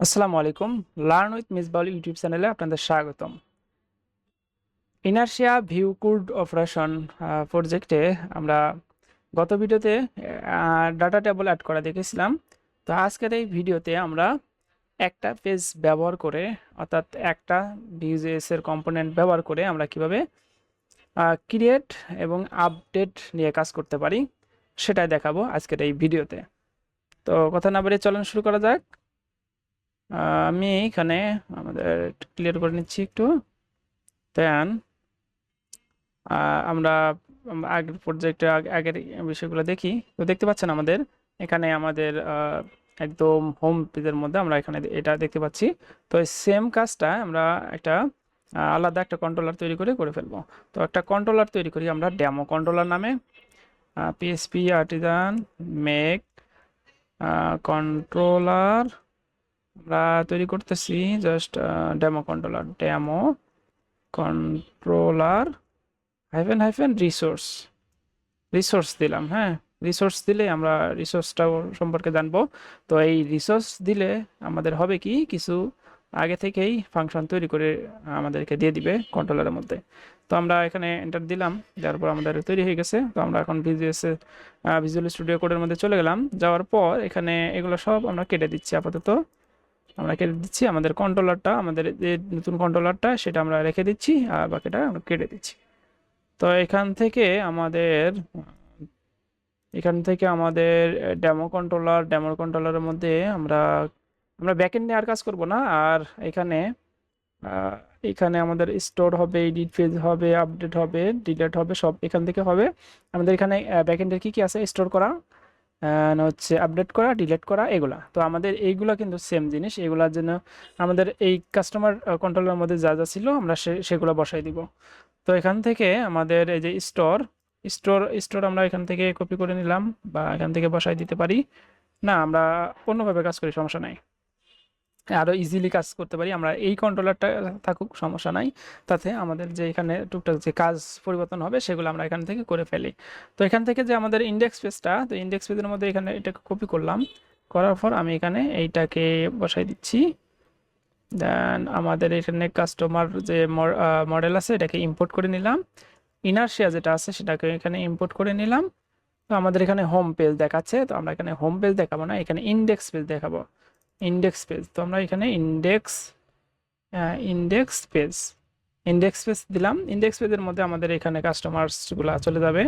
আসসালামু আলাইকুম। Learn with Misbaul YouTube চ্যানেলে আপনাদের স্বাগতম। ইনার্শিয়া ভিউ কুড অপারেশন প্রজেক্টে আমরা গত ভিডিওতে ডাটা টেবল অ্যাড করা দেখেছিলাম। তো আজকের এই ভিডিওতে আমরা একটা পেজ ব্যবহার করে, অর্থাৎ একটা ভিউজেস এর কম্পোনেন্ট ব্যবহার করে আমরা কীভাবে ক্রিয়েট এবং আপডেট নিয়ে কাজ করতে পারি, সেটাই দেখাবো আজকের এই ভিডিওতে। তো কথা না বেরিয়ে চলন শুরু করা যাক। আমি এখানে আমাদের ক্লিয়ার করে নিচ্ছি একটু। দেন আমরা আগের প্রজেক্টে আগের বিষয়গুলো দেখি। তো দেখতে পাচ্ছেন আমাদের, এখানে আমাদের একদম হোম পেজের মধ্যে আমরা এখানে এটা দেখতে পাচ্ছি। তো এই সেম কাজটা আমরা একটা আলাদা একটা কন্ট্রোলার তৈরি করে করে ফেলব। তো একটা কন্ট্রোলার তৈরি করি আমরা ড্যামো কন্ট্রোলার নামে। পিএসপি আর্টিজান মেক কন্ট্রোলার আমরা তৈরি করতেছি just demo controller demo controller hyphen hyphen resource resource দিলাম হ্যাঁ? রিসোর্স দিলে আমরা রিসোর্সটা সম্পর্কে জানব। তো এই রিসোর্স দিলে আমাদের হবে কি? কিছু আগে থেকেই ফাংশন তৈরি করে আমাদেরকে দিয়ে দিবে কন্ট্রোলারের মধ্যে। তো আমরা এখানে এন্টার দিলাম যার পর আমাদের তৈরি হয়ে গেছে। তো আমরা এখন ভিজুয়াস ভিজুয়াল স্টুডিও কোডের মধ্যে চলে গেলাম। যাওয়ার পর এখানে এগুলো সব আমরা কেটে দিচ্ছি আপাতত। আমরা কেটে দিচ্ছি, আমাদের কন্ট্রোলারটা আমাদের যে নতুন কন্ট্রোলারটা সেটা আমরা রেখে দিচ্ছি, আর বাকিটা আমরা কেটে দিচ্ছি। তো এখান থেকে আমাদের, এখান থেকে আমাদের ডেমো কন্ট্রোলার ডেমো কন্ট্রোলারের মধ্যে আমরা আমরা ব্যাকএন্ড নিয়ে আর কাজ করব না, আর এখানে এখানে আমাদের স্টোর হবে এডিট পেজ হবে আপডেট হবে ডিলেট হবে, সব এখান থেকে হবে। আমাদের এখানে ব্যাকএন্ডের কী কী আছে? স্টোর করা হচ্ছে আপডেট করা ডিলেট করা, এগুলা। তো আমাদের এইগুলা কিন্তু সেম জিনিস। এগুলার জন্য আমাদের এই কাস্টমার কন্ট্রোলের মধ্যে যা যা ছিল আমরা সেগুলো বসাই দিব। তো এখান থেকে আমাদের এই যে স্টোর স্টোর স্টোর আমরা এখান থেকে কপি করে নিলাম বা এখান থেকে বসাই দিতে পারি। না, আমরা অন্যভাবে কাজ করি, সমস্যা নাই। আরও ইজিলি কাজ করতে পারি। আমরা এই কন্ট্রোলারটা থাকুক, সমস্যা নাই। তাতে আমাদের যে এখানে টুকটাক যে কাজ পরিবর্তন হবে, সেগুলো আমরা এখান থেকে করে ফেলি। তো এখান থেকে যে আমাদের ইন্ডেক্স পেজটা তো ইন্ডেক্স পেজের মধ্যে এখানে এটাকে কপি করলাম। করার পর আমি এখানে এইটাকে বসাই দিচ্ছি। দেন আমাদের এখানে কাস্টমার যে মডেল আছে, এটাকে ইম্পোর্ট করে নিলাম। ইনার্শিয়া যেটা আছে, সেটাকে এখানে ইম্পোর্ট করে নিলাম। তো আমাদের এখানে হোম পেজ দেখাচ্ছে, তো আমরা এখানে হোম পেজ দেখাবো না, এখানে ইন্ডেক্স পেজ দেখাবো। ইন্ডেক্স পেজ তো আমরা এখানে index index page index page দিলাম। ইন্ডেক্স পেজের মধ্যে আমাদের এখানে কাস্টমার্সগুলো চলে যাবে।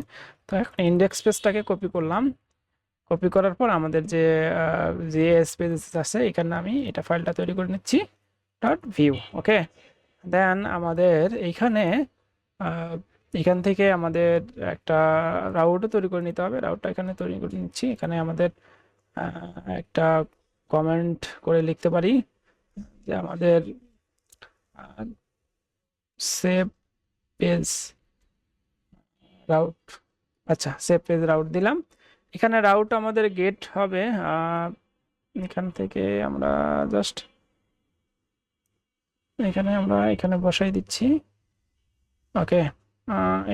তো এখন ইন্ডেক্স পেজটাকে কপি করলাম। কপি করার পর আমাদের যে যে এস পেজ আছে, এখানে আমি এটা ফাইলটা তৈরি করে নিচ্ছি। ডট ভিউ ওকে দেন আমাদের এইখানে এখান থেকে আমাদের একটা রাউটও তৈরি করে নিতে হবে। রাউটটা এখানে তৈরি করে নিচ্ছি। এখানে আমাদের একটা কমেন্ট করে লিখতে পারি যে আমাদের সেভ পেজ রাউট আচ্ছা সেভ পেজ রাউট দিলাম। এখানে রাউট আমাদের গেট হবে এখান থেকে আমরা জাস্ট এখানে আমরা এখানে বসাই দিচ্ছি। ওকে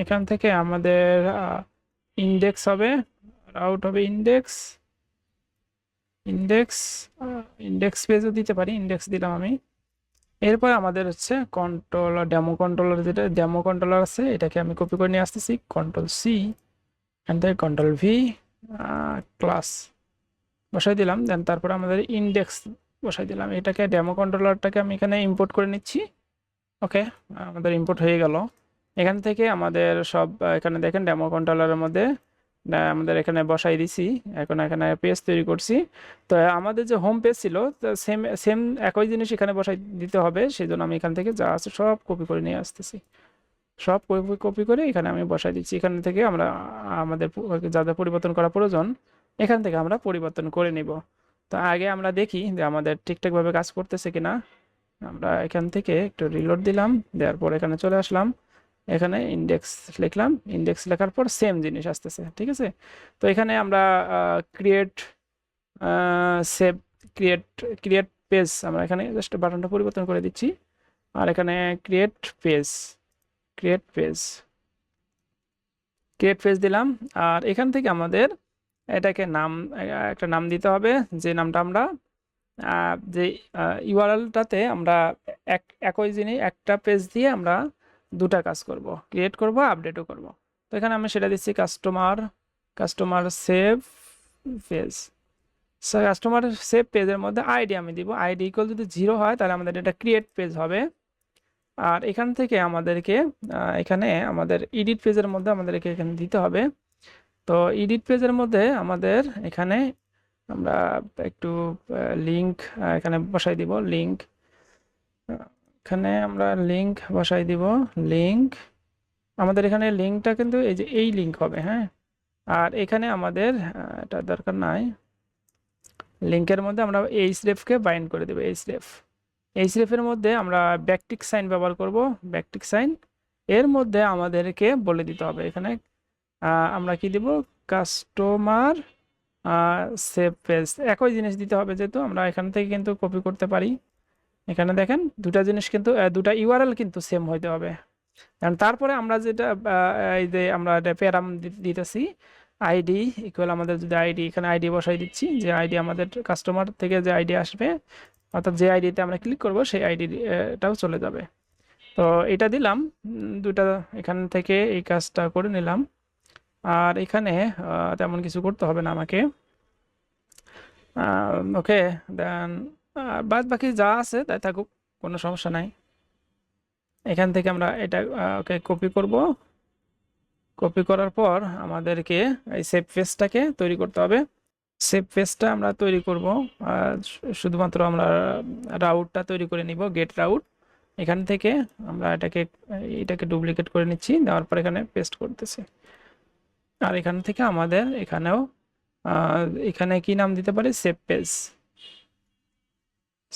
এখান থেকে আমাদের ইন্ডেক্স হবে রাউট হবে ইন্ডেক্স ইন্ডেক্স ইন্ডেক্স পেজও দিতে পারি ইন্ডেক্স দিলাম আমি। এরপর আমাদের হচ্ছে কন্ট্রোলার ডেমো কন্ট্রোলার যেটা ডেমো কন্ট্রোলার আছে, এটাকে আমি কপি করে নিয়ে আসতেছি। Control C and then control V class বসাই দিলাম। দেন তারপর আমাদের ইন্ডেক্স বসাই দিলাম। এটাকে ডেমো কন্ট্রোলারটাকে আমি এখানে ইম্পোর্ট করে নিচ্ছি। ওকে আমাদের ইম্পোর্ট হয়ে গেল। এখান থেকে আমাদের সব, এখানে দেখেন ডেমো কন্ট্রোলারের মধ্যে আমাদের এখানে বসাই দিছি। এখন এখানে পেজ তৈরি করছি। তো আমাদের যে হোম পেজ ছিল, তো সেম সেম একই জিনিস এখানে বসাই দিতে হবে। সেই জন্য আমি এখান থেকে যা আছে সব কপি করে নিয়ে আসতেছি। সব কপি কপি করে এখানে আমি বসাই দিচ্ছি। এখান থেকে আমরা, আমাদের যা যা পরিবর্তন করা প্রয়োজন, এখান থেকে আমরা পরিবর্তন করে নিব। তো আগে আমরা দেখি যে আমাদের ঠিকঠাকভাবে কাজ করতেছে কিনা। আমরা এখান থেকে একটু রিলোড দিলাম, দেওয়ার পর এখানে চলে আসলাম। এখানে ইন্ডেক্স লিখলাম। ইন্ডেক্স লেখার পর সেম জিনিস আসতেছে, ঠিক আছে? তো এখানে আমরা create save create create page আমরা এখানে জাস্ট বাটনটা পরিবর্তন করে দিচ্ছি। আর এখানে create page create page create page দিলাম। আর এখান থেকে আমাদের এটাকে নাম, একটা নাম দিতে হবে, যে নামটা আমরা যে ইউআরএলটাতে আমরা এক, একই জিনিস, একটা পেজ দিয়ে আমরা দুটা কাজ করব ক্রিয়েট করব আপডেটও করব। তো এখানে আমি সেটা দিচ্ছি customer customer save page customer save পেজের মধ্যে আইডি আমি দিব। আইডি ইকুয়াল যদি জিরো হয়, তাহলে আমাদের এটা ক্রিয়েট পেজ হবে। আর এখান থেকে আমাদেরকে এখানে আমাদের এডিট পেজের মধ্যে আমাদেরকে এখানে দিতে হবে। তো এডিট পেজের মধ্যে আমাদের এখানে আমরা একটু লিংক এখানে বসাই দিব লিংক এখানে আমরা লিঙ্ক বসাই দিব। লিঙ্ক আমাদের এখানে লিঙ্কটা কিন্তু এই যে এই লিঙ্ক হবে হ্যাঁ? আর এখানে আমাদের এটা দরকার নাই। লিঙ্কের মধ্যে আমরা এইচ রেফকে বাইন্ড করে দেবো এইচ রেফ এইচ রেফের মধ্যে আমরা ব্যাকটিক সাইন ব্যবহার করব ব্যাকটিক সাইন এর মধ্যে আমাদেরকে বলে দিতে হবে এখানে আমরা কি দিব? কাস্টমার সেভ পেজ একই জিনিস দিতে হবে যেহেতু, আমরা এখান থেকে কিন্তু কপি করতে পারি। এখানে দেখেন দুটা জিনিস কিন্তু দুটা ইউআরএল কিন্তু সেম হইতে হবে। কারণ তারপরে আমরা যেটা এই যে আমরা এটা প্যারাম দিতেছি, আইডি ইকুয়াল আমাদের যদি আইডি, এখানে আইডি বসাই দিচ্ছি, যে আইডি আমাদের কাস্টমার থেকে যে আইডি আসবে, অর্থাৎ যে আইডিতে আমরা ক্লিক করব, সেই আইডিটাও চলে যাবে। তো এটা দিলাম দুটা এখান থেকে এই কাজটা করে নিলাম। আর এখানে তেমন কিছু করতে হবে না আমাকে। ওকে দেন বাদ বাকি যা আছে তাই থাকুক, কোনো সমস্যা নাই। এখান থেকে আমরা এটা ওকে কপি করব। কপি করার পর আমাদেরকে এই সেভ পেজটাকে তৈরি করতে হবে। সেভ পেজটা আমরা তৈরি করব, আর শুধুমাত্র আমরা রাউটটা তৈরি করে নিব গেট রাউট এখান থেকে আমরা এটাকে এটাকে ডুপ্লিকেট করে নিচ্ছি, দেওয়ার পর এখানে পেস্ট করতেছি। আর এখান থেকে আমাদের এখানেও এখানে কি নাম দিতে পারি? Save page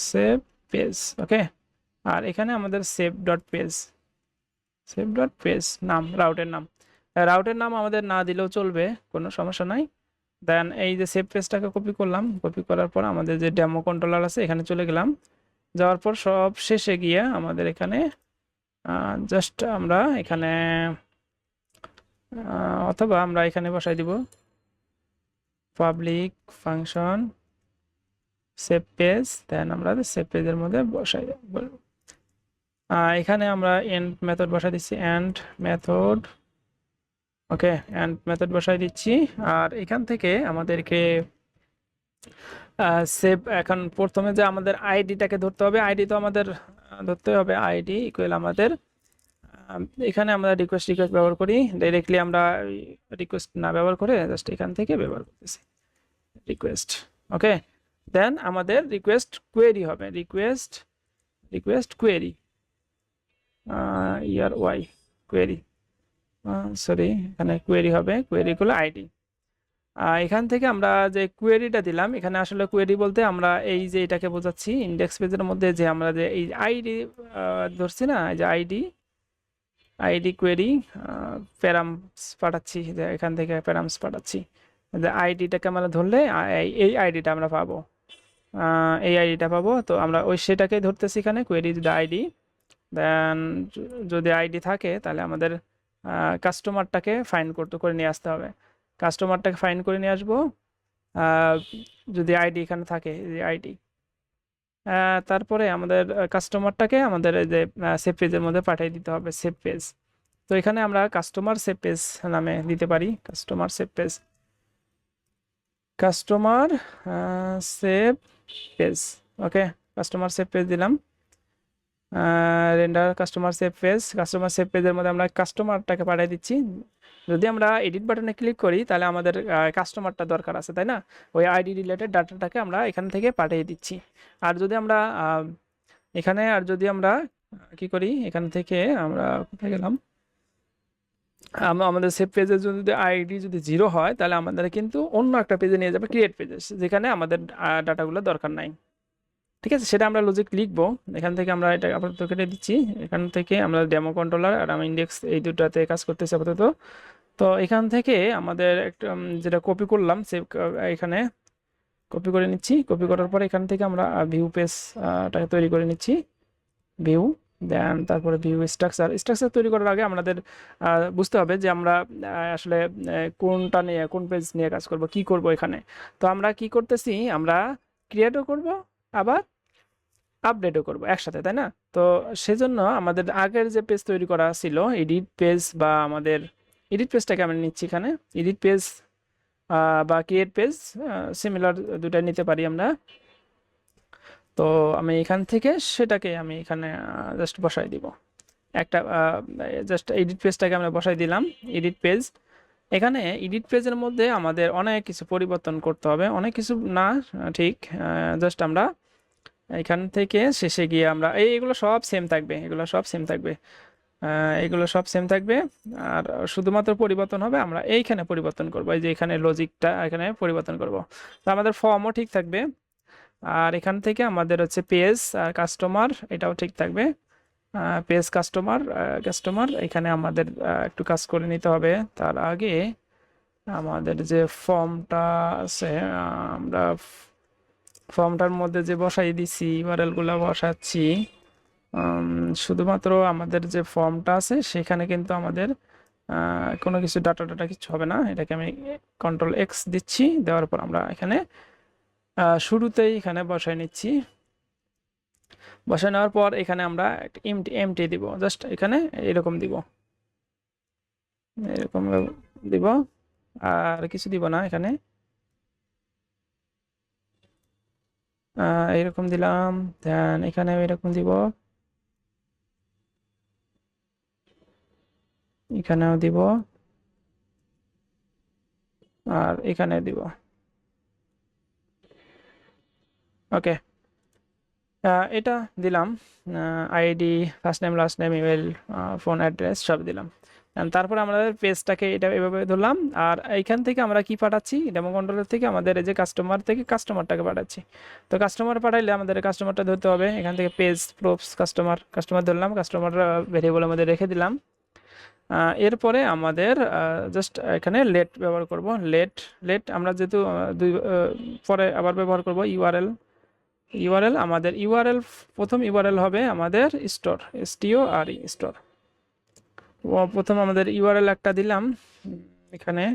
save page okay আর এখানে আমাদের save dot page save dot page নাম রাউটের নাম। রাউটের নাম আমাদের না দিলেও চলবে, কোনো সমস্যা নাই। দেন এই যে সেভ পেজটাকে কপি করলাম কপি করার পর আমাদের যে ডেমো কন্ট্রোলার আছে, এখানে চলে গেলাম। যাওয়ার পর সব শেষে গিয়ে আমাদের এখানে জাস্ট আমরা এখানে অথবা আমরা এখানে বসাই দিব। Public function save page then আমরা সেভ পেজের মধ্যে বসাই, বলব। এখানে আমরা এন্ড মেথড বসাই দিচ্ছি end method okay end method বসাই দিচ্ছি। আর এখান থেকে আমাদেরকে সেভ এখন প্রথমে যে আমাদের আইডিটাকে ধরতে হবে আইডি তো আমাদের ধরতে হবে আইডি ইকুয়াল আমাদের এখানে আমরা রিকোয়েস্ট রিকোয়েস্ট ব্যবহার করি। ডাইরেক্টলি আমরা রিকোয়েস্ট না ব্যবহার করে জাস্ট এখান থেকে ব্যবহার করতেছি। রিকোয়েস্ট ওকে দেন আমাদের রিকোয়েস্ট কোয়েরি হবে। Request request query year Y query sorry এখানে কোয়েরি হবে। কোয়েরি গুলো আইডি এখান থেকে আমরা যে কোয়েরিটা দিলাম, এখানে আসলে কোয়েরি বলতে আমরা এই যে এটাকে বোঝাচ্ছি ইন্ডেক্স পেজের মধ্যে যে আমরা যে এই আইডি ধরছি না যে আইডি আইডি কোয়েরি প্যারামস পাঠাচ্ছি, যে এখান থেকে প্যারামস পাঠাচ্ছি। যে আইডিটাকে আমরা ধরলে এই- আইডিটা আমরা পাবো। এই আইডিটা পাবো। তো আমরা ওই সেটাকেই ধরতেছি এখানে কোয়েরি যদি আইডি দেন যদি আইডি থাকে, তাহলে আমাদের কাস্টমারটাকে ফাইন করতে, করে নিয়ে আসতে হবে। কাস্টমারটাকে ফাইন করে নিয়ে আসব। যদি আইডি এখানে থাকে আইডি তারপরে আমাদের কাস্টমারটাকে আমাদের এই যে সেভ পেজের মধ্যে পাঠিয়ে দিতে হবে সেভ পেজ তো এখানে আমরা কাস্টমার সেভ পেজ নামে দিতে পারি customer save page customer save page okay customer save page দিলাম। Render customer save page customer save পেজের মধ্যে আমরা কাস্টমারটাকে পাঠিয়ে দিচ্ছি। যদি আমরা এডিট বাটনে ক্লিক করি, তাহলে আমাদের কাস্টমারটা দরকার আছে, তাই না? ওই আইডি রিলেটেড ডাটাটাকে আমরা এখান থেকে পাঠিয়ে দিচ্ছি। আর যদি আমরা এখানে, আর যদি আমরা কি করি? এখান থেকে আমরা কোথায় গেলাম? আমাদের সেভ পেজে যদি আইডি যদি জিরো হয়, তাহলে আমাদের কিন্তু অন্য একটা পেজে নিয়ে যাবে ক্রিয়েট পেজে যেখানে আমাদের ডাটাগুলো দরকার নাই। ঠিক আছে? সেটা আমরা লজিক লিখব। এখান থেকে আমরা এটা আপাতত কেটে দিচ্ছি। এখান থেকে আমরা ডেমো কন্ট্রোলার আর আমি ইন্ডেক্স এই দুটাতে কাজ করতেছি আপাতত। তো এখান থেকে আমাদের একটা যেটা কপি করলাম সেভ এখানে কপি করে নিচ্ছি। কপি করার পর এখান থেকে আমরা ভিউ পেজটাকে তৈরি করে নিচ্ছি। ভিউ দেন তারপরে ভিউ স্ট্রাকচার স্ট্রাকচার তৈরি করার আগে আমাদের বুঝতে হবে যে আমরা আসলে কোনটা নিয়ে, কোন পেজ নিয়ে কাজ করব, কি করব এখানে। তো আমরা কি করতেছি, আমরা ক্রিয়েটও করব, আবার আপডেটও করব একসাথে, তাই না? তো সেজন্য আমাদের আগের যে পেজ তৈরি করা ছিল এডিট পেজ বা আমাদের এডিট পেজটাকে আমরা নিচ্ছি এখানে এডিট পেজ বা ক্রিয়েট পেজ সিমিলার দুটা নিতে পারি আমরা। তো আমি এখান থেকে সেটাকে আমি এখানে জাস্ট বসাই দিব। একটা জাস্ট এডিট পেজটাকে আমরা বসাই দিলাম এডিট পেজ এখানে এডিট পেজের মধ্যে আমাদের অনেক কিছু পরিবর্তন করতে হবে, অনেক কিছু না ঠিক জাস্ট আমরা এখান থেকে শেষে গিয়ে আমরা, এই এগুলো সব সেম থাকবে, এগুলো সব সেম থাকবে এগুলো সব সেম থাকবে। আর শুধুমাত্র পরিবর্তন হবে, আমরা এইখানে পরিবর্তন করব, এই যে এখানে লজিকটা এখানে পরিবর্তন করব। তো আমাদের ফর্মও ঠিক থাকবে। আর এখান থেকে আমাদের হচ্ছে পেজ আর কাস্টমার এটাও ঠিক থাকবে। পেজ কাস্টমার কাস্টমার এখানে আমাদের একটু কাজ করে নিতে হবে। তার আগে আমাদের যে ফর্মটা আছে আমরা ফর্মটার মধ্যে যে বসাই দিছি ইউআরএলগুলো বসাচ্ছি শুধুমাত্র আমাদের যে ফর্মটা আছে, সেখানে কিন্তু আমাদের কোনো কিছু ডাটা ডাটা কিছু হবে না। এটাকে আমি কন্ট্রোল এক্স দিচ্ছি, দেওয়ার পর আমরা এখানে শুরুতেই এখানে বসাই নিচ্ছি। বসায় নেওয়ার পর এখানে আমরা এমটি এমটি দিব। জাস্ট এখানে এরকম দিব। এরকম দিব। আর কিছু দিব না এখানে। এরকম দিলাম। দেন এখানে এরকম দিব। এখানেও দিব। আর এখানে দিব। ওকে এটা দিলাম ID first name last name email phone address সব দিলাম। তারপরে আমাদের পেজটাকে এটা এভাবে ধরলাম, আর এইখান থেকে আমরা কি পাঠাচ্ছি? ডেমো কন্ট্রোলের থেকে আমাদের এই যে কাস্টমার থেকে কাস্টমারটাকে পাঠাচ্ছি। তো কাস্টমার পাঠাইলে আমাদের কাস্টমারটা ধরতে হবে, এখান থেকে পেজ প্রোপস কাস্টমার কাস্টমার ধরলাম কাস্টমার ভেরিয়েবল আমাদের রেখে দিলাম। এরপরে আমাদের জাস্ট এখানে লেট ব্যবহার করব। লেট লেট আমরা যেহেতু দুই পরে আবার ব্যবহার করব ইউআরএল ইউআরএল আমাদের ইউআরএল প্রথম ইউআরএল হবে আমাদের স্টোর এসটিও আর ই, স্টোর। প্রথম আমাদের ইউআরএল একটা দিলাম, এখানে।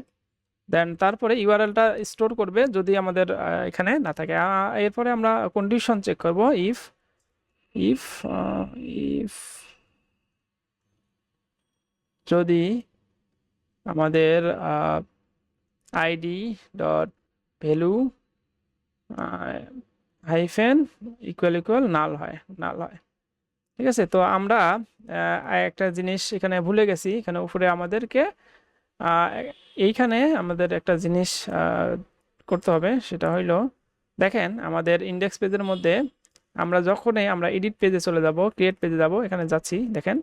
দেন তারপরে ইউআরএলটা স্টোর করবে যদি আমাদের এখানে না থাকে। এরপরে আমরা কন্ডিশন চেক করব, ইফ ইফ ইফ যদি আমাদের ID dot value hyphen equal equal null হয় নাল হয়। ঠিক আছে? তো আমরা একটা জিনিস এখানে ভুলে গেছি। এখানে উপরে আমাদেরকে এইখানে আমাদের একটা জিনিস করতে হবে। সেটা হইল, দেখেন আমাদের ইন্ডেক্স পেজের মধ্যে আমরা যখনই আমরা এডিট পেজে চলে যাব ক্রিয়েট পেজে যাব, এখানে যাচ্ছি, দেখেন।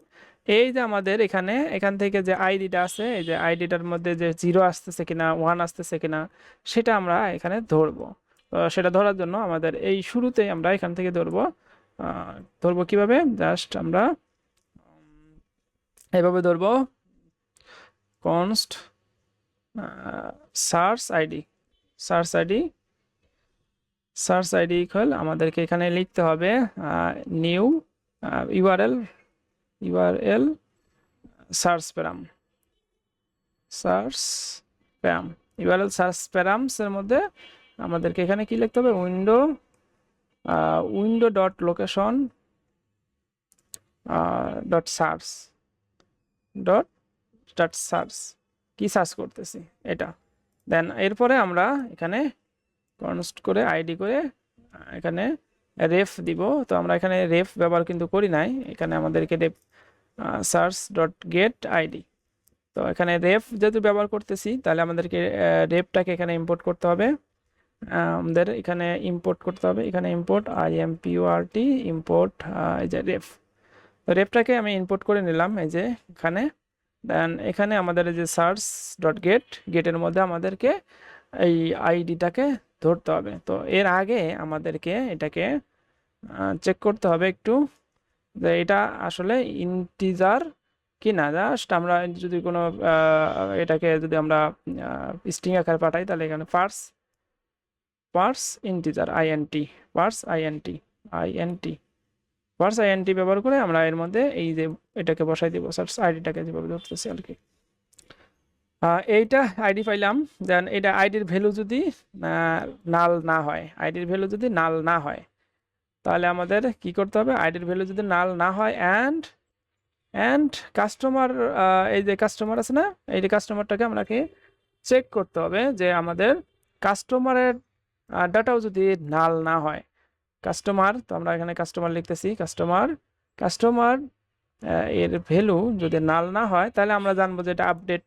এই যে আমাদের এখানে, এখান থেকে যে আইডিটা আছে, এই যে আইডিটার মধ্যে যে জিরো আসতেছে কিনা ওয়ান আসতেছে কিনা, সেটা আমরা এখানে ধরবো। সেটা ধরার জন্য আমাদের এই শুরুতেই আমরা এখান থেকে ধরবো ধরবো কীভাবে? জাস্ট আমরা এভাবে ধরবো const search ID search ID search ID equal আমাদেরকে এখানে লিখতে হবে new URL URL search param search param URL search params এর মধ্যে আমাদেরকে এখানে কি লিখতে হবে? Window window dot location dot search, dot dot search. কি সার্চ করতেছি? এটা। দেন এরপরে আমরা এখানে কনস্ট করে আইডি করে এখানে রেফ দিব। তো আমরা এখানে রেফ ব্যবহার কিন্তু করি নাই। এখানে আমাদেরকে ref search dot get ID তো এখানে রেফ যেহেতু ব্যবহার করতেছি, তাহলে আমাদেরকে রেফটাকে এখানে ইম্পোর্ট করতে হবে। আমাদের এখানে ইম্পোর্ট করতে হবে। এখানে import I M P U R T import এই যে রেফ তো রেফটাকে আমি ইম্পোর্ট করে নিলাম এই যে এখানে। দেন এখানে আমাদের যে সার্চ ডট গেট গেটের মধ্যে আমাদেরকে এই আইডিটাকে ধরতে হবে। তো এর আগে আমাদেরকে এটাকে চেক করতে হবে একটু যে এটা আসলে ইন্টিজার কি না জাস্ট আমরা যদি কোনো এটাকে যদি আমরা স্ট্রিং আকারে পাঠাই তাহলে এখানে parse parse integer I N T parse I N T I N T parse I N T ব্যবহার করে আমরা এর মধ্যে এই যে এটাকে বসাই দিব সার্চ আইডিটাকে যেভাবে ধরতেছি আর কি। এইটা আইডি পাইলাম, দেন এটা আইডির ভ্যালু যদি নাল না হয় আইডির ভ্যালু যদি নাল না হয়, তাহলে আমাদের কি করতে হবে? আইডির ভ্যালু যদি নাল না হয় অ্যান্ড অ্যান্ড কাস্টমার এই যে কাস্টমার আছে না, এই যে কাস্টমারটাকে আপনাকে চেক করতে হবে যে আমাদের কাস্টমারের ডাটাও যদি নাল না হয় কাস্টমার তো আমরা এখানে কাস্টমার লিখতেছি কাস্টমার কাস্টমার এর ভ্যালু যদি নাল না হয়, তাহলে আমরা জানব যে এটা আপডেট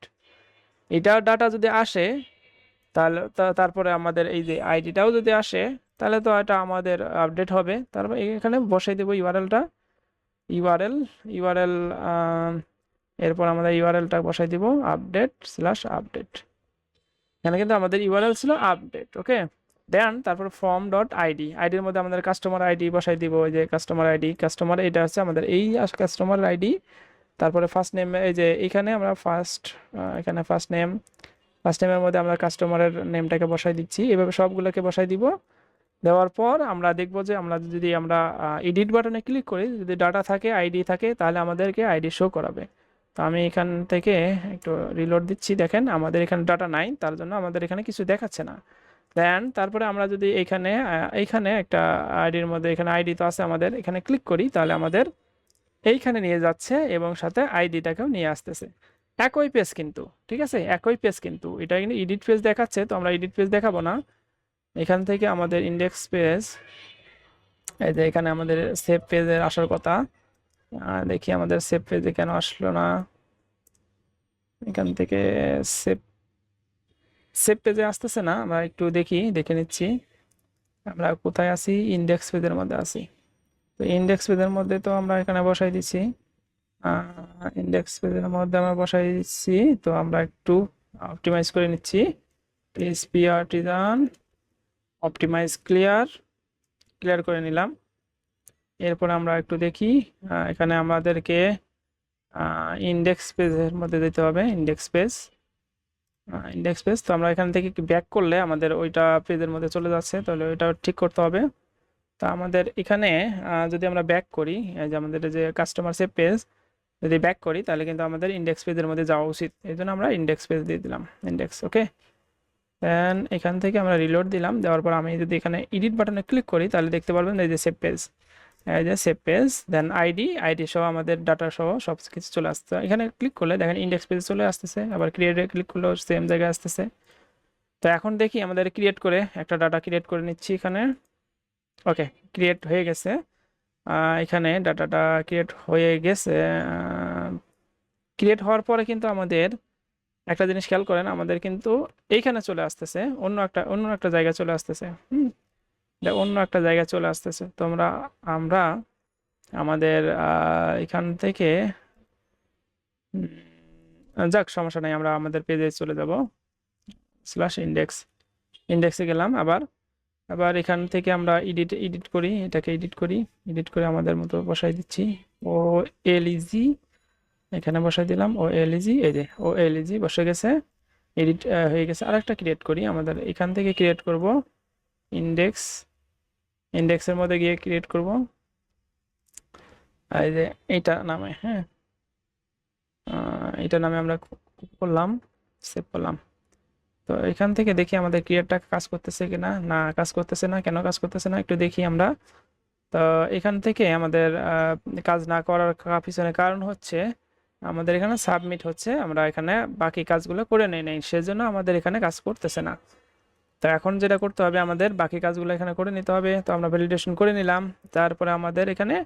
এটা ডাটা যদি আসে, তাহলে তারপরে আমাদের এই যে আইডিটাও যদি আসে, তাহলে তো এটা আমাদের আপডেট হবে। তারপর এখানে বসাই দেবো ইউআরএলটা ইউআরএল ইউআরএল এরপর আমাদের ইউআরএলটা বসাই দিব আপডেট স্ল্যাশ আপডেট এখানে কিন্তু আমাদের ইউআরএল ছিল আপডেট ওকে দেন তারপর ফর্ম ডট আইডি আইডির মধ্যে আমাদের কাস্টমার আইডি বসাই দিব যে কাস্টমার আইডি কাস্টমার এটা হচ্ছে আমাদের এই কাস্টমার আইডি তারপরে ফার্স্ট নেম এই যে এখানে আমরা ফার্স্ট এখানে ফার্স্ট নেম ফার্স্ট নেমের মধ্যে আমরা কাস্টমারের নেমটাকে বসাই দিচ্ছি, এভাবে সবগুলোকে বসাই দিব, দেওয়ার পর আমরা দেখব যে আমরা যদি আমরা এডিট বাটনে ক্লিক করি, যদি ডাটা থাকে আইডি থাকে, তাহলে আমাদেরকে আইডি শো করাবে। তো আমি এখান থেকে একটু রিলোড দিচ্ছি, দেখেন আমাদের এখানে ডাটা নাই, তার জন্য আমাদের এখানে কিছু দেখাচ্ছে না। দেন তারপরে আমরা যদি এখানে এইখানে একটা আইডির মধ্যে, এখানে আইডি তো আছে আমাদের, এখানে ক্লিক করি, তাহলে আমাদের এইখানে নিয়ে যাচ্ছে এবং সাথে আইডিটাকেও নিয়ে আসতেছে। একই পেজ কিন্তু, ঠিক আছে? একই পেজ কিন্তু। এটা কিন্তু এডিট পেজ দেখাচ্ছে, তো আমরা এডিট পেজ দেখাবো না। এখান থেকে আমাদের ইন্ডেক্স পেজ এই যে এখানে আমাদের সেভ পেজের আসার কথা। দেখি আমাদের সেভ পেজে কেন আসলো না। এখান থেকে সেভ সেভ পেজে আসতেছে না, আমরা একটু দেখি, দেখে নিচ্ছি। আমরা কোথায় আছি? ইন্ডেক্স পেজের মধ্যে আছি। তো ইন্ডেক্স পেজের মধ্যে তো আমরা এখানে বসাই দিচ্ছি। ইন্ডেক্স পেজের মধ্যে আমরা বসাই দিচ্ছি, তো আমরা একটু অপটিমাইজ করে নিচ্ছি। PHP artisan optimize clear clear করে নিলাম। এরপর আমরা একটু দেখি এখানে আমাদেরকে ইন্ডেক্স পেজের মধ্যে যেতে হবে ইন্ডেক্স পেজ ইন্ডেক্স পেজ তো আমরা এখান থেকে ব্যাক করলে আমাদের ওইটা পেজের মধ্যে চলে যাচ্ছে, তাহলে ওইটা ঠিক করতে হবে। তা আমাদের এখানে যদি আমরা ব্যাক করি যে আমাদের যে কাস্টমার সেভ পেজ যদি ব্যাক করি, তাহলে কিন্তু আমাদের ইন্ডেক্স পেজের মধ্যে যাওয়া উচিত। এই জন্য আমরা ইন্ডেক্স পেজ দিয়ে দিলাম ইন্ডেক্স ওকে দেন এখান থেকে আমরা রিলোড দিলাম, দেওয়ার পর আমি যদি এখানে এডিট বাটনে ক্লিক করি, তাহলে দেখতে পারবেন এই যে সেভ পেজ যে save page then ID ID সহ আমাদের ডাটা সহ সব কিছু চলে আসছে। এখানে ক্লিক করলে দেখেন ইন্ডেক্স পেজ চলে আসতেছে, আবার ক্রিয়েটে ক্লিক করলেও সেম জায়গায় আসতেছে। তো এখন দেখি আমাদের ক্রিয়েট করে একটা ডাটা ক্রিয়েট করে নিচ্ছি এখানে। ওকে ক্রিয়েট হয়ে গেছে। এখানে ডাটাটা ক্রিয়েট হয়ে গেছে। ক্রিয়েট হওয়ার পরে কিন্তু আমাদের একটা জিনিস খেয়াল করেন, আমাদের কিন্তু এইখানে চলে আসতেছে, অন্য একটা অন্য একটা জায়গায় চলে আসতেছে। হুম এটা অন্য একটা জায়গায় চলে আসতেছে। তোমরা, আমরা আমাদের এখান থেকে যাক, সমস্যা নাই, আমরা আমাদের পেজে চলে যাব। স্ল্যাশ ইন্ডেক্স ইন্ডেক্সে গেলাম আবার। আবার এখান থেকে আমরা এডিট এডিট করি, এটাকে এডিট করি এডিট করে আমাদের মতো বসাই দিচ্ছি। ও এলইজি এখানে বসাই দিলাম ও এলইজি এই যে ও এলইজি বসে গেছে। এডিট হয়ে গেছে। আরেকটা ক্রিয়েট করি, আমাদের এখান থেকে ক্রিয়েট করব। ইন্ডেক্স ইন্ডেক্সের মধ্যে গিয়ে ক্রিয়েট করব। এই যে এইটা নামে হ্যাঁ। এটা নামে আমরা করলাম সেভ করলাম। তো এখান থেকে দেখি আমাদের ক্রিয়েটটা কাজ করতেছে কিনা, না না কাজ করতেছে না, কেন কাজ করতেছে না, একটু দেখি আমরা। তো এখান থেকে আমাদের কাজ না করার পিছনে কারণ হচ্ছে আমাদের এখানে সাবমিট হচ্ছে, আমরা এখানে বাকি কাজগুলো করে নেই নেই, সেজন্য আমাদের এখানে কাজ করতেছে না। তো এখন যেটা করতে হবে আমাদের বাকি কাজগুলো এখানে করে নিতে হবে। তো আমরা ভ্যালিডেশন করে নিলাম। তারপরে আমাদের এখানে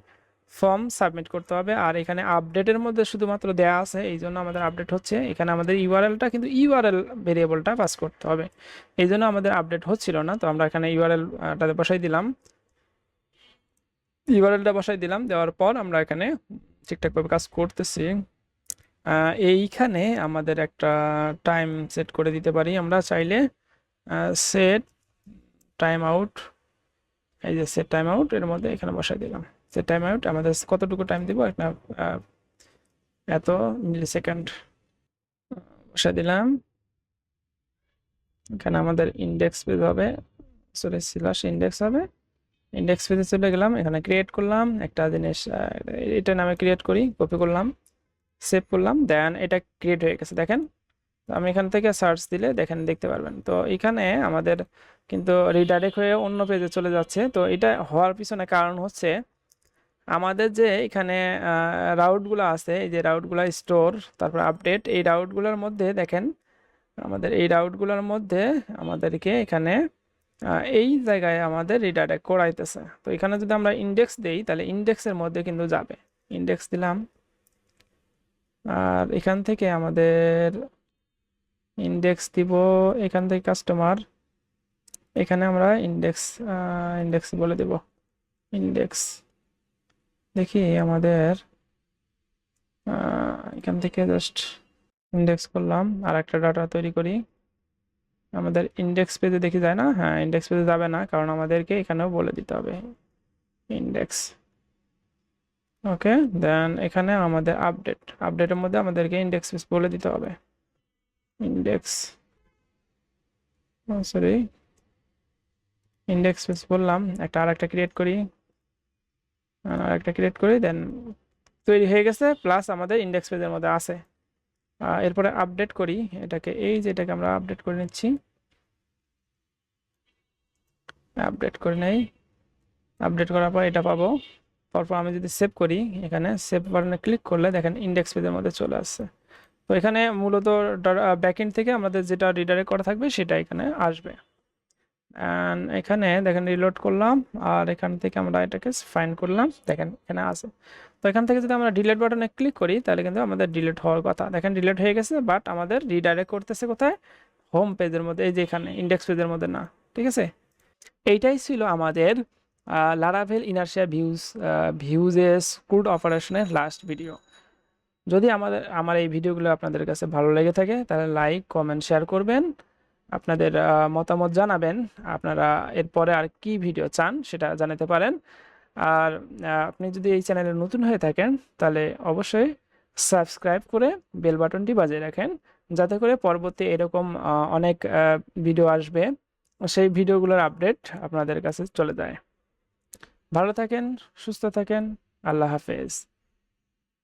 ফর্ম সাবমিট করতে হবে। আর এখানে আপডেটের মধ্যে শুধুমাত্র দেয়া আছে, এই জন্য আমাদের আপডেট হচ্ছে। এখানে আমাদের ইউআরএলটা কিন্তু ইউআরএল ভেরিয়েবলটা পাস করতে হবে। এই জন্য আমাদের আপডেট হচ্ছিল না। তো আমরা এখানে ইউআরএলটাতে বসাই দিলাম। ইউআরএলটা বসাই দিলাম। দেওয়ার পর আমরা এখানে ঠিকঠাকভাবে কাজ করতেছি। এইখানে আমাদের একটা টাইম সেট করে দিতে পারি আমরা চাইলে। সেট টাইম আউট এই যে সেট টাইম আউট এর মধ্যে এখানে বসাই দিলাম। সেট টাইম আউট আমাদের কতটুকু টাইম দিব? একটা এত মিলি সেকেন্ড বসাই দিলাম। এখানে আমাদের ইন্ডেক্স পেজ হবে সরি স্ল্যাশ ইন্ডেক্স হবে। ইন্ডেক্স পেজে চলে গেলাম, এখানে ক্রিয়েট করলাম, একটা জিনিস এটা নামে ক্রিয়েট করি কপি করলাম সেভ করলাম দেন এটা ক্রিয়েট হয়ে গেছে, দেখেন। আমি এখান থেকে সার্চ দিলে দেখেন, দেখতে পারবেন। তো এখানে আমাদের কিন্তু রিডাইরেক্ট হয়ে অন্য পেজে চলে যাচ্ছে। তো এটা হওয়ার পিছনে কারণ হচ্ছে আমাদের যে এখানে রাউটগুলো আছে, এই যে রাউটগুলো স্টোর তারপর আপডেট এই রাউটগুলোর মধ্যে দেখেন, আমাদের এই রাউটগুলোর মধ্যে আমাদেরকে এখানে এই জায়গায় আমাদের রিডাইরেক্ট করাইতেছে। তো এখানে যদি আমরা ইন্ডেক্স দেই, তাহলে ইন্ডেক্সের মধ্যে কিন্তু যাবে। ইন্ডেক্স দিলাম। আর এখান থেকে আমাদের ইন্ডেক্স দিব এখান থেকে কাস্টমার এখানে আমরা ইন্ডেক্স ইন্ডেক্স বলে দেব। ইন্ডেক্স দেখি আমাদের এখান থেকে জাস্ট ইন্ডেক্স করলাম আর একটা ডাটা তৈরি করি। আমাদের ইন্ডেক্স পেজে দেখি যায় না? হ্যাঁ ইন্ডেক্স পেজে যাবে না, কারণ আমাদেরকে এখানেও বলে দিতে হবে। ইন্ডেক্স ওকে দেন এখানে আমাদের আপডেট আপডেটের মধ্যে আমাদেরকে ইন্ডেক্স পেজ বলে দিতে হবে। ইন্ডেক্স সরি ইন্ডেক্স পেজ বললাম। একটা আর একটা ক্রিয়েট করি। আর একটা ক্রিয়েট করি দেন তৈরি হয়ে গেছে প্লাস আমাদের ইন্ডেক্স পেজের মধ্যে আছে। এরপরে আপডেট করি। এটাকে এই যে এটাকে আমরা আপডেট করে নিচ্ছি। আপডেট করে নেই। আপডেট করার পর এটা পাবো। তারপর আমি যদি সেভ করি, এখানে সেভ বাটনে ক্লিক করলে দেখেন ইন্ডেক্স পেজের মধ্যে চলে আসছে। তো এখানে মূলত ব্যাকএন্ড থেকে আমাদের যেটা রিডাইরেক্ট করা থাকবে সেটা এখানে আসবে। অ্যান্ড এখানে দেখেন রিলোড করলাম, আর এখান থেকে আমরা এটাকে ফাইন করলাম, দেখেন এখানে আছে। তো এখান থেকে যদি আমরা ডিলেট বাটনে ক্লিক করি, তাহলে কিন্তু আমাদের ডিলেট হওয়ার কথা। দেখেন ডিলেট হয়ে গেছে বাট আমাদের রিডাইরেক্ট করতেছে কোথায়? হোম পেজের মধ্যে, এই যে এখানে ইন্ডেক্স পেজের মধ্যে না, ঠিক আছে? এইটাই ছিল আমাদের লারাভেল ইনার্শিয়া ভিউজ ভিউজেস ক্রুড অপারেশনের লাস্ট ভিডিও যদি আমাদের আমার এই ভিডিওগুলো আপনাদের কাছে ভালো লেগে থাকে, তাহলে লাইক কমেন্ট শেয়ার করবেন। আপনাদের মতামত জানাবেন। আপনারা এরপরে আর কি ভিডিও চান সেটা জানাতে পারেন। আর আপনি যদি এই চ্যানেলে নতুন হয়ে থাকেন, তাহলে অবশ্যই সাবস্ক্রাইব করে বেল বাটনটি বাজিয়ে রাখেন, যাতে করে পরবর্তী এরকম অনেক ভিডিও আসবে। সেই ভিডিওগুলোর আপডেট আপনাদের কাছে চলে যায়। ভালো থাকেন, সুস্থ থাকেন। আল্লাহ হাফেজ।